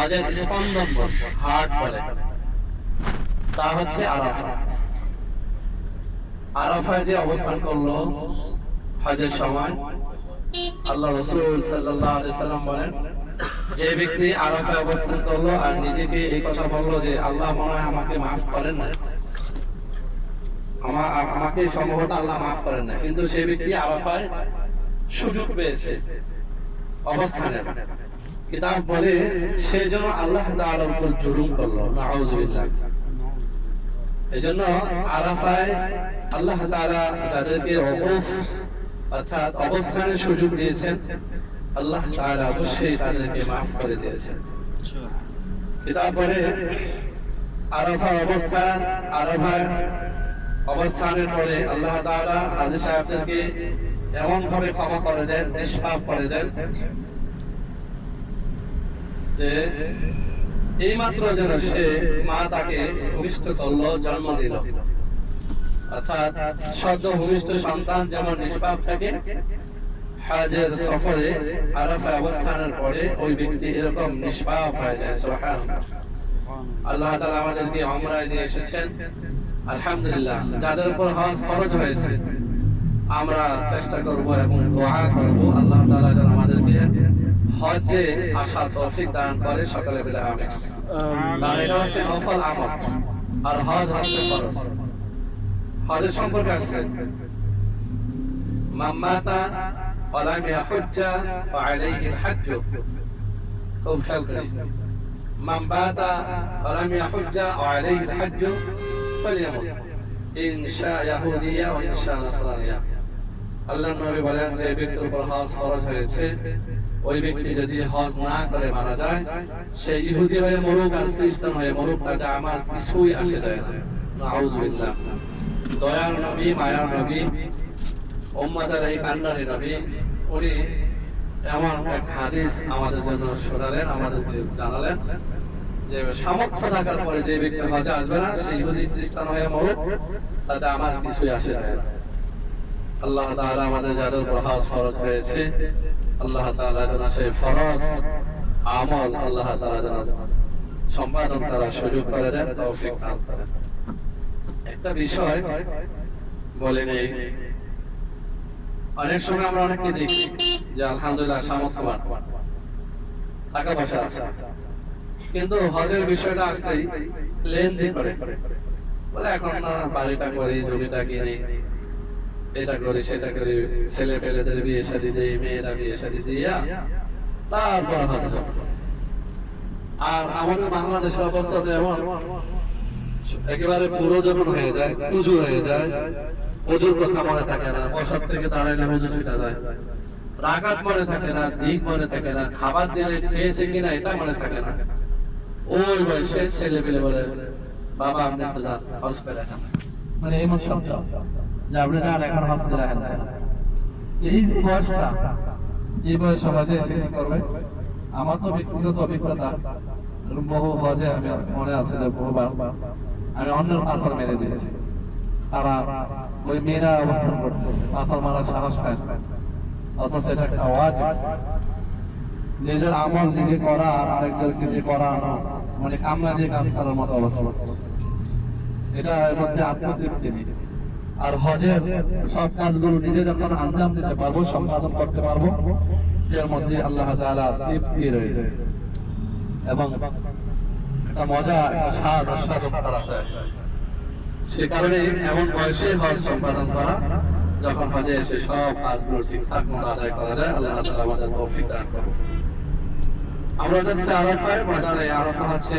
হজের স্পন্দন বলে। তা হচ্ছে আরাফা যে অবস্থান করল সময়, আল্লাহ রসুল সাল্লাহ সাল্লাম বলেন, যে ব্যক্তি আরাফায় অবস্থান করল আর নিজেকে এই কথা বলল যে আল্লাহ মনে হয় আমাকে মাফ করেন না। আমা- আমাকে সম্ভবত আল্লাহ মাফ করেন না। কিন্তু সেই ব্যক্তি আরাফায় সুযোগ পেয়েছে অবস্থানের কিতাব বলে, সে যেন আল্লাহ তাআলার উপর করল, নাউজুবিল্লাহ। আল্লাহ অকুফ অর্থাৎ অবস্থানের সুযোগ দিয়েছেন। আল্লাহ অবশ্যই তাদেরকে করে দিয়েছেন। আরাফা অবস্থান আরাফায় অবস্থানের পরে আল্লাহ তাআলা হাজী সাহেবদেরকে এমন ভাবে ক্ষমা করে দেন, নিষ্পাপ করে দেন। যে এই মাত্র যেন সে মা তাকে ভূমিষ্ঠ করল জন্ম দিল। অর্থাৎ সদ্য ভূমিষ্ঠ সন্তান যেমন নিষ্পাপ থাকে, হাজের সফরে আরাফা অবস্থানের পরে ওই ব্যক্তি এরকম নিষ্পাপ হয়ে যায়, সুবহানাল্লাহ। আল্লাহ তাআলা আমাদেরকে আমরায় দিয়ে এসেছেন। আলহামদুলিল্লাহ, যাদের উপর হজ ফরজ হয়েছে, আমরা চেষ্টা করব এবং দোয়া করব। আল্লাহ তাআলা যেন আমাদেরকে হজে আসার তৌফিক দান করে সকলে বলে আমিন কারণ এটা হচ্ছে নফল আমল আর হজ হচ্ছে ফরজ হজের সম্পর্কে আসছে মাম্মাতা ولم يحج فعليه الحج খুব খেয়াল করি من بات ولم يحج وعليه الحج فليمت إن شاء يهودية وإن شاء نصرانية আল্লাহ নবী বলেন যে ব্যক্তির উপর হজ ফরজ হয়েছে ওই ব্যক্তি যদি হজ না করে মারা যায়, সে ইহুদি হয়ে মরুক আর খ্রিস্টান হয়ে মরুক, তাতে আমার কিছুই আসে যায় না। দয়ার নবী, মায়ার নবী উম্মাদের এই কান্ডারি নবী, উনি এমন এক হাদিস আমাদের জন্য শোনালেন, আমাদের জানালেন, যে সামর্থ্য থাকার পরে যে ব্যক্তি হজে আসবে না সেই ইহুদি, খ্রিস্টান হয়ে মরুক, তাতে আমার কিছুই আসে যায় আল্লাহ তাআলা আমাদের যাদের উপর হজ ফরজ হয়েছে আল্লাহ যেন ফরজ আমল আল্লাহ যেন সম্পাদন সুযোগ করে দেন, তৌফিক দান করেন। একটা বিষয় বলে নেই, অনেক সময় আমরা অনেককে দেখি যে আলহামদুলিল্লাহ সামর্থ্যবান, টাকা পয়সা আছে। কিন্তু হজের বিষয়টা আসলেই লেনদেন করে। বলে, এখন না, বাড়িটা করি, জমিটা কিনি এটা করি, সেটা করি, ছেলে পেলেদের বিয়ে শাদি দিই মেয়েরা বিয়ে শাদি দিয়া তারপর আর আমাদের বাংলাদেশের অবস্থা এমন একেবারে পুরো যখন হয়ে যায় পুজো হয়ে যায় ওজুর কথা মনে থাকে না, বসার থেকে দাঁড়াইলে ওজু ছুটা যায়। রাগাত মনে থাকে না, দিক মনে থাকে না, খাবার দিলে খেয়েছে কিনা এটা মনে থাকে না। ওই বয়সে ছেলে পেলে বলে, বাবা, আপনি একটু যান হসপিটালে মানে এমন শব্দ। এখন এই যে বয়সটা বয়স করবে, আমার তো অভিজ্ঞতা বহু আমি মনে আছে যে বহুবার আমি অন্যের পাথর মেরে দিয়েছি। তারা ওই মেয়েরা অবস্থান করতেছে, পাথর মারার সাহস পায় অথচ এটা একটা নিজের আমল নিজে করা আর আরেকজনকে দিয়ে করা মানে কামনা দিয়ে কাজ করার মতো অবস্থা। এটা এর মধ্যে আত্মতৃপ্তি নেই। আর হজের সব কাজগুলো নিজে যখন আঞ্জাম দিতে পারব, সম্পাদন করতে পারব, এর মধ্যে আল্লাহ তৃপ্তি রয়েছে। এবং একটা মজা স্বাদ আস্বাদন করা যায়। সে কারণে এমন বয়সে হজ সম্পাদন করা, যখন হজে এসে সব কাজগুলো ঠিকঠাক মতো আদায় করা যায়, আল্লাহ আমাদের তৌফিক দান করুন। আমরা যাচ্ছি আরাফায়, ময়দানে। আরাফা হচ্ছে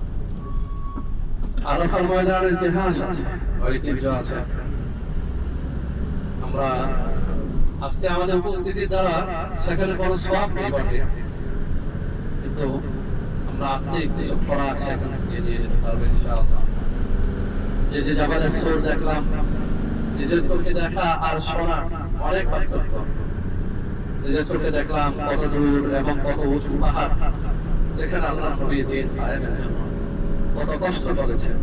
আরাফার ময়দানের ইতিহাস আছে, ঐতিহ্য আছে। আমরা আজকে আমাদের উপস্থিতি দ্বারা সেখানে কোনো সব নেই বটে। কিন্তু আমরা আপনি কিছু খোরাক সেখান নিয়ে যেতে পারবেন ইনশাআল্লাহ। এই যে জাবালের সোর দেখলাম, নিজের চোখে দেখা আর শোনা অনেক পার্থক্য। নিজের চোখে দেখলাম কত দূর এবং কত উঁচু পাহাড় যেখানে আল্লাহ নবী দিন কায়েমের জন্য কত কষ্ট করেছেন।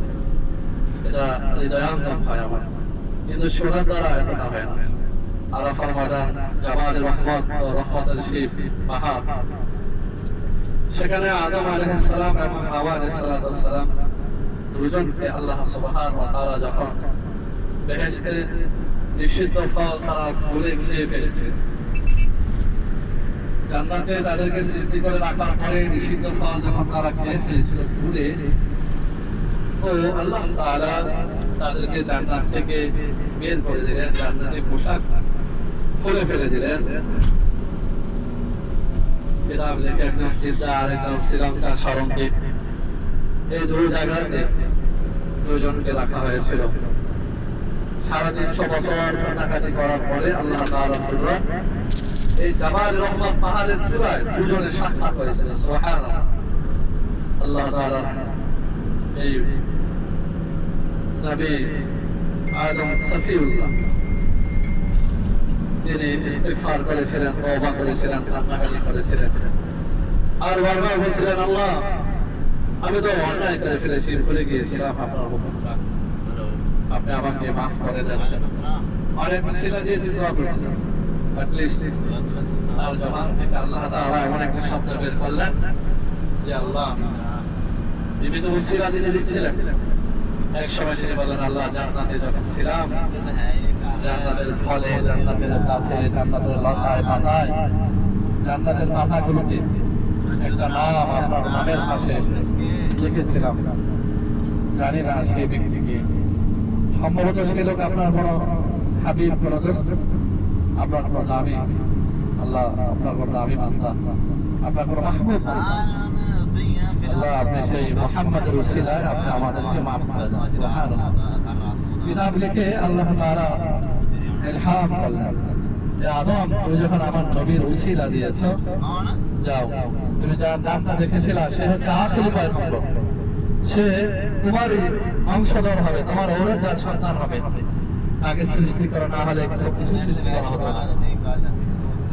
এটা হৃদয়াঙ্গম হয় আমার। কিন্তু শোনার দ্বারা এতটা হয় না। জামালের রহমত রহমতের শিব সেখানে আদম আলাইহিস এবং হাওয়া দুজনকে আল্লাহ সুবহান তাআলা যখন বেহেশতে নিষিদ্ধ ফল তারা ভুলে খেয়ে ফেলেছে। জান্নাতে তাদেরকে সৃষ্টি করে রাখার পরে নিষিদ্ধ ফল যখন তারা খেয়ে ফেলেছিল ভুলে, তো আল্লাহ তাআলা তাদেরকে জান্নাত থেকে বের করে দিলেন, জান্নাতি পোশাক খুলে ফেলে দিলেন। কিতাব এই রাখা হয়েছিল। বছর কাটাকাটি করার পরে আল্লাহ এই জাবাল রহমান পাহাড়ের চূড়ায় দুজনের সাক্ষাৎ হয়েছিল সুবহানাল্লাহ। আল্লাহ তাআলা এই নবী আদম সফিউল্লাহ তিনি ইস্তেগফার করেছিলেন তওবা করেছিলেন কান্নাকাটি করেছিলেন। আর বারবার বলছিলেন আল্লাহ আমি তো অন্যায় করে ফেলেছি ভুলে গিয়েছিলাম আপনার হুকুমটা। আপনি আমাকে মাফ করে দেন। অনেক মিছিলা দিয়ে দোয়া করছিলেন। আল্লাহ শব্দ বের করলেন যে আল্লাহ বিভিন্ন এক সময় বলেন, আল্লাহ ছিলাম, জান্নাতের ফলে, জান্নাতের জান্নাতের লতায় পাতায় একটা নাম আপনার নামের পাশে লিখেছিলাম। জানি না সেই ব্যক্তিকে। সম্ভবত সে লোক আপনার কোনো হাবিব কোনো দোস্ত। আপনার কোনো দামি আল্লাহ আপনার কোনো দামি মান্তা আপনার কোনো মাহবুব আল্লাহ, আপনি সেই মোহাম্মদের উসিলায় আপনি আমাদেরকে মাফ করে দেন। কিতাব লিখে আল্লাহ তাআলা ইলহাম করলেন। যে আদম, তুমি যখন আমার নবীর উসিলা দিয়েছ, যাও। তুমি যার নামটা দেখেছিলা, সে হচ্ছে আখির পয়গম্বর। সে তোমারই অংশধর হবে, তোমার ওরা যার সন্তান হবে। তাকে সৃষ্টি করা না হলে কোনো কিছু সৃষ্টি করা হতো না।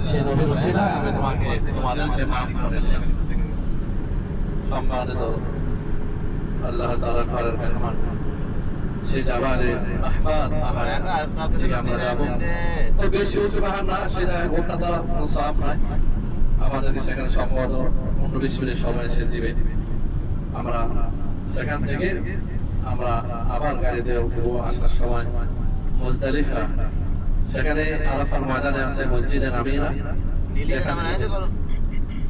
সেই নবীর উসিলা আমি তোমাকে মাফ করে সম্মানিত আল্লাহ তাআলা ঘরের মেহমান। সে জাবালে আহমদ থেকে আমরা যাব। তো বেশি উঁচু পাহাড় না কোনো চাপ নাই। আমাদেরকে সেখানে সম্ভবত পনেরো বিশ মিনিট সময় সে দিবে। আমরা সেখান থেকে আমরা আবার গাড়িতে আসার সময়। মুজদালিফা সেখানে আরাফার ময়দানে আছে মসজিদে নামিরা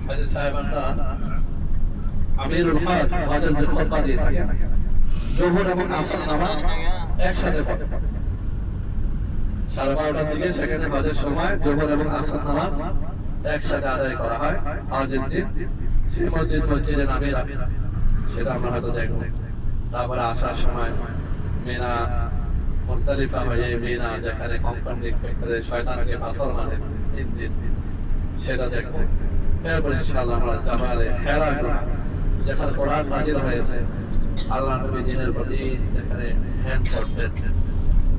হাজি সাহেবানরা আমিরুল হজ হজের যে দিয়ে থাকেন জোহর এবং আসর নামাজ একসাথে পড়ে। সাড়ে বারোটার দিকে সেখানে হজের সময় জোহর এবং আসর নামাজ একসাথে আদায় করা হয় হজের দিন। সেই মসজিদ মসজিদে নামিরা সেটা আমরা হয়তো দেখব। তারপরে আসার সময় মিনা মুস্তালিফা হয়ে মিনা যেখানে কোম্পানি শয়তানকে পাথর তিন দিন। সেটা এরপর ইনশাআল্লাহ আমরা জামালে হেরা যেখানে কোরআন হয়েছে, আল্লাহ নবী দিনের প্রতি যেখানে করতেন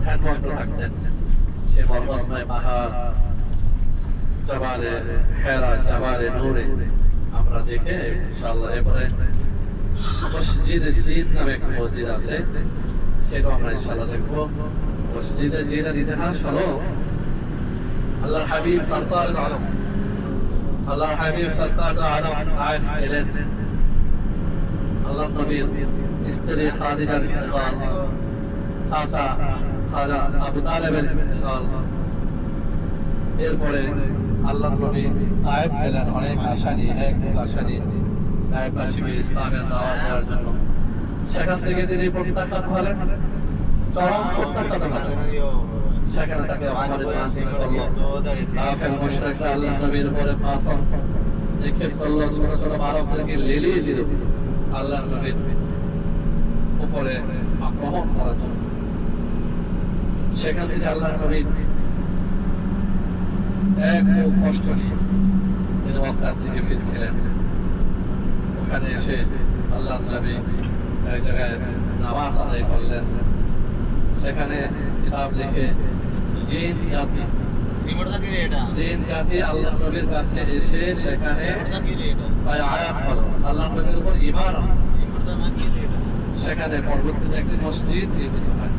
ধ্যানমগ্ন থাকতেন। সে মর্মতময় পাহাড় জাবালে হেরা জাবালে নূরে। আমরা দেখে ইনশাআল্লাহ এরপরে মসজিদে জিদ নামে একটা মসজিদ আছে। সেটাও আমরা ইনশাআল্লাহ দেখব। মসজিদে জিদের ইতিহাস হলো আল্লাহর হাবিব সরদার আলম। আল্লাহর হাবিব সরদার আলম। আয়েশ এলেন। আল্লাহ নবীর স্ত্রী খাদিজার ইন্তেকাল চাচা খাজা আবু তালেবের ইন্তেকাল এরপরে আল্লাহ নবী আয়েব পেলেন অনেক আশা নিয়ে, এক আশা নিয়ে। আয়েববাসীকে ইসলামের দাওয়াত দেওয়ার জন্য। সেখান থেকে তিনি প্রত্যাখ্যাত হলেন। চরম প্রত্যাখ্যাত হলেন। সেখানে তাকে আল্লাহ নবীর উপরে পাথর নিক্ষেপ ছোট ছোট লেলিয়ে দিল। আল্লাহ নবীর উপরে আক্রমণ করার জন্য। সেখান থেকে আল্লাহ নবীর এক কষ্ট নিয়ে তিনি মক্কার দিকে ফিরছিলেন। এখানে এসে আল্লাহ নবী এক জায়গায় নামাজ আদায় করলেন। সেখানে কিতাব লিখে জিন জাতি জিন জাতি আল্লাহ কাছে এসে সেখানে আল্লাহ উপর সেখানে পরবর্তীতে একটি মসজিদ নির্মিত হয়।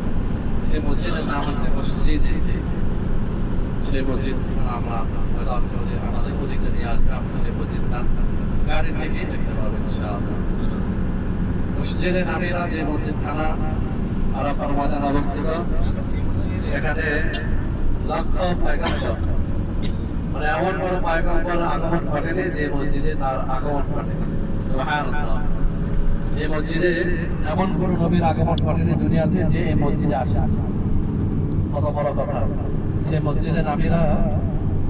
সেই মসজিদের নাম আছে মসজিদ। সেই মসজিদ আমরা আমাদের ওদিকে নিয়ে আসবে আপনি সেই মসজিদ গাড়ি থেকেই দেখতে পাবেন মসজিদে নামিরা যে মসজিদ থানা আরাফার ময়দান অবস্থিত, সেখানে লক্ষ পয়গাম্বর। মানে এমন বড় পয়গাম্বর আগমন ঘটেনি যে মসজিদে তার আগমন ঘটে এই মসজিদে এমন কোন নবীর আগমন ঘটেনি দুনিয়াতে যে এই মসজিদে আসে কত বড় কথা। সে মসজিদে নামিরা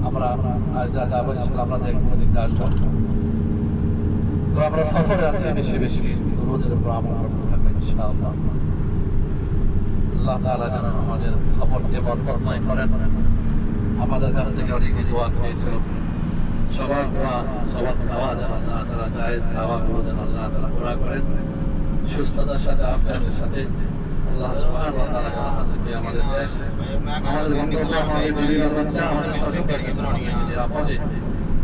আমরা আজ যা যাব আমরা দেখব দেখতে আসব। তো আমরা সফরে আছি বেশি বেশি। রোদের উপর করতে থাকব ইনশাআল্লাহ। আল্লাহ তাআলা যেন আমাদের সফরকে বরকতময় করেন, আমাদের কাছ থেকে অনেকে দোয়া চেয়েছিল। সবার দোয়া, সবার খাওয়া যেন আল্লাহ তাআলা জায়েজ যেন আল্লাহ তাআলা পুরা করেন। সুস্থতার সাথে, আফিয়াতের সাথে আল্লাহ সুবহানাহু ওয়া তাআলা যেন আমাদেরকে আমাদের দেশ, আমাদের গন্তব্য আমাদের বাচ্চা আমাদের নিরাপদে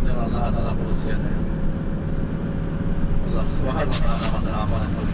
যেন আল্লাহ তাআলা পৌঁছে দেয় আল্লাহ সুবহানাহু ওয়া তাআলা আমাদের আমাদের